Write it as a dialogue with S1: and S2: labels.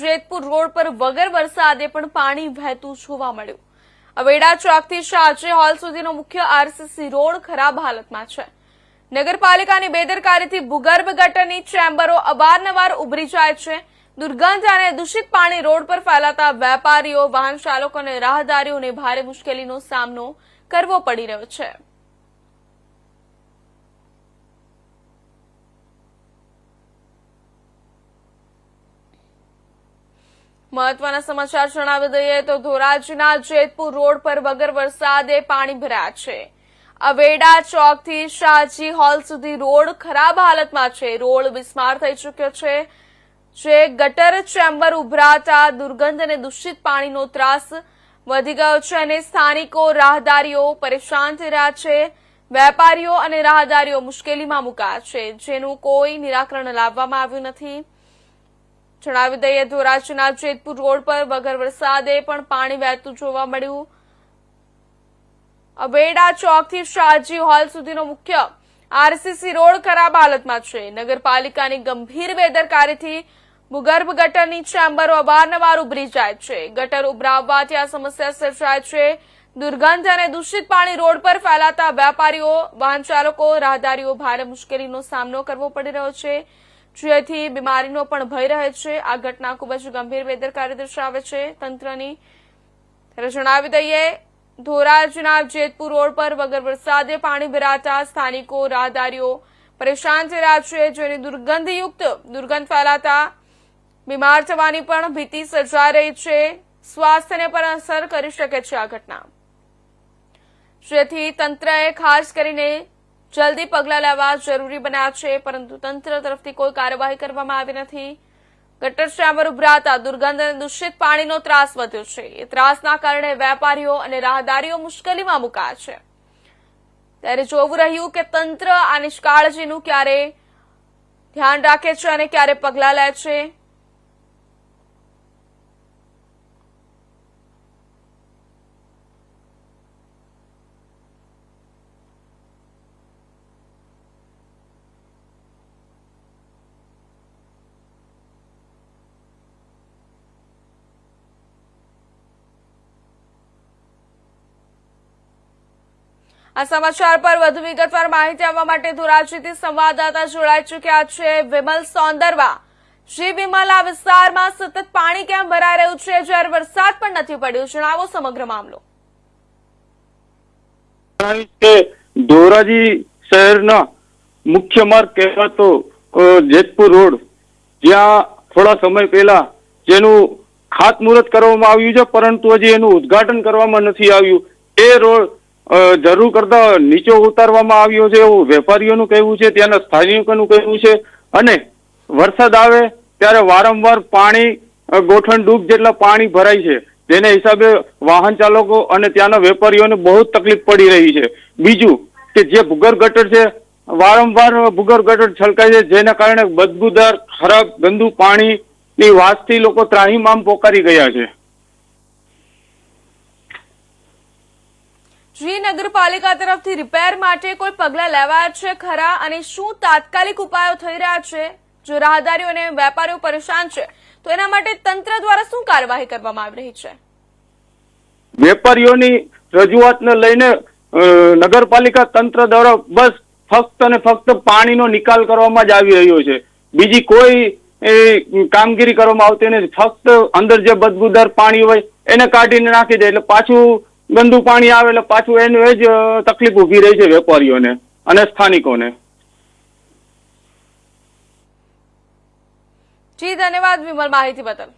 S1: Jetpur road પર વગર વરસાદે પણ પાણી વહેતું જોવા મળ્યું. અવેડા ચોકથી શાહજી હોલ સુધીનો મુખ્ય આરસીસી રોડ ખરાબ હાલતમાં છે. નગરપાલિકાની બેદરકારીથી ભૂગર્ભ ગટરની ચેમ્બરો અવારનવાર ઉભરી જાય છે. દુર્ગંધ અને દૂષિત પાણી રોડ પર ફેલાતા વેપારીઓ વાહન ચાલકો અને રાહદારીઓને ભારે મુશ્કેલીનો સામનો કરવો પડી રહ્યો છે. મહત્વના સમાચાર જણાવી દઈએ તો ધોરાજીના જેતપુર રોડ પર વગર વરસાદે પાણી ભરાયા છે. અવેડા ચોકથી શાહજી હોલ સુધી રોડ ખરાબ હાલતમાં છે. રોડ બિસ્માર થઈ ચૂક્યો છે. જે ગટર ચેમ્બર ઉભરાતા દુર્ગંધ અને દૂષિત પાણીનો ત્રાસ વધી ગયો છે અને સ્થાનિકો રાહદારીઓ પરેશાન થઈ રહ્યા છે. વેપારીઓ અને રાહદારીઓ મુશ્કેલીમાં મુકાયા છે. જેનું કોઈ નિરાકરણ લાવવામાં આવ્યું નથી. જણાવી દઈએ, ધોરાજીના જેતપુર રોડ પર વગર વરસાદે પણ પાણી વહેતું જોવા મળ્યું. અબેડા ચોકથી શાહજી હોલ સુધીનો મુખ્ય આરસીસી રોડ ખરાબ હાલતમાં છે. નગરપાલિકાની ગંભીર બેદરકારીથી ભૂગર્ભ ગટરની ચેમ્બરો અવારનવાર ઉભરી જાય છે. ગટર ઉભરાવવાથી આ સમસ્યા સર્જાય છે. દુર્ગંધ અને દૂષિત પાણી રોડ પર ફેલાતા વેપારીઓ વાહન ચાલકો રાહદારીઓ ભારે મુશ્કેલીનો સામનો કરવો પડી રહ્યો છે. જેથી બીમારીનો પણ ભય રહે છે. આ ઘટના ખૂબ જ ગંભીર બેદરકારી દર્શાવે છે. તંત્રની જણાવી દઈએ, ધોરાજીના જેતપુર રોડ પર વગર વરસાદે પાણી ભરાતા સ્થાનિકો, રાહદારીઓ પરેશાન થઈ રહ્યા છે. જેની દુર્ગંધયુક્ત દુર્ગંધ ફેલાતા બીમાર થવાની પણ ભીતિ સર્જાઈ રહી છે. સ્વાસ્થ્યને પણ અસર કરી શકે છે આ ઘટના. જેથી તંત્રએ ખાસ કરીને જલ્દી પગલાં લેવા જરૂરી બન્યા છે, પરંતુ તંત્ર તરફથી કોઈ કાર્યવાહી કરવામાં આવી નથી. ગટર ચેમ્બર ઉભરાતા દુર્ગંધ અને દૂષિત પાણીનો ત્રાસ વધ્યો છે. એ ત્રાસના કારણે વેપારીઓ અને રાહદારીઓ મુશ્કેલીમાં મુકાયા છે. ત્યારે જોવું રહ્યું કે તંત્ર આ નિષ્કાળજીનું ક્યારે ધ્યાન રાખે છે અને ક્યારે પગલાં લે છે. આ સમાચાર પર વધુ વિગતવાર માહિતી આપવા માટે ધોરાજીથી સંવાદદાતા જોડાઈ ચુક્યા છે વિમલ સોંદરવા. શ્રી વિમલ વિસ્તારમાં સતત પાણી કેમ ભરાઈ રહ્યું છે? જ્યારે વરસાદ પણ નથી પડ્યો. જણાવો સમગ્ર મામલો.
S2: ધોરાજી શહેરના મુખ્ય માર્ગ કહેવાતો જેતપુર રોડ. જ્યાં થોડા સમય પહેલા જેનું ખાતમુહૂર્ત કરવામાં આવ્યું છે, પરંતુ હજી એનું ઉદ્ઘાટન કરવામાં નથી આવ્યું. એ રોડ જરૂર કરતા નીચો ઉતારવામાં આવ્યો છે એવું વેપારીઓનું કહેવું છે, ત્યાંના સ્થાનિકોનું કહેવું છે. અને વરસાદ આવે ત્યારે વારંવાર પાણી ગોઠણ ડૂબ જેટલા પાણી ભરાય છે. જેને હિસાબે વાહન ચાલકો અને ત્યાંના વેપારીઓને બહુ તકલીફ પડી રહી છે. બીજું કે જે ભૂગર્ભ ગટર છે, વારંવાર ભૂગર્ભ ગટર છલકાય છે, જેના કારણે બદબૂદાર, ખરાબ ગંદુ પાણીની વાસથી લોકો ત્રાહીમામ પોકારી ગયા છે.
S1: જી નગરપાલિકા તરફથી રિપેર માટે કોઈ પગલાં લેવાયા છે ખરા? અને શું તાત્કાલિક ઉપાયો થઈ રહ્યા છે? જો રાહદારીઓ અને વેપારીઓ પરેશાન છે તો એના માટે તંત્ર દ્વારા શું કાર્યવાહી કરવામાં આવી રહી છે?
S2: વેપારીઓની રજૂઆતને લઈને નગરપાલિકા તંત્ર દ્વારા બસ ફક્ત અને ફક્ત પાણીનો નિકાલ કરવામાં જ આવી રહ્યો છે. બીજી કોઈ એ, કામગીરી કરવામાં આવતી નથી. ફક્ત અંદર જે બદબૂદાર પાણી હોય એને કાઢીને નાખી દે. એટલે પાછું ગંદુ પાણી આવે એટલે પાછું એનું જ તકલીફ ઊભી રહી છે વેપારીઓને અને સ્થાનિકોને.
S1: જી, ધન્યવાદ વિમલ માહિતી બદલ.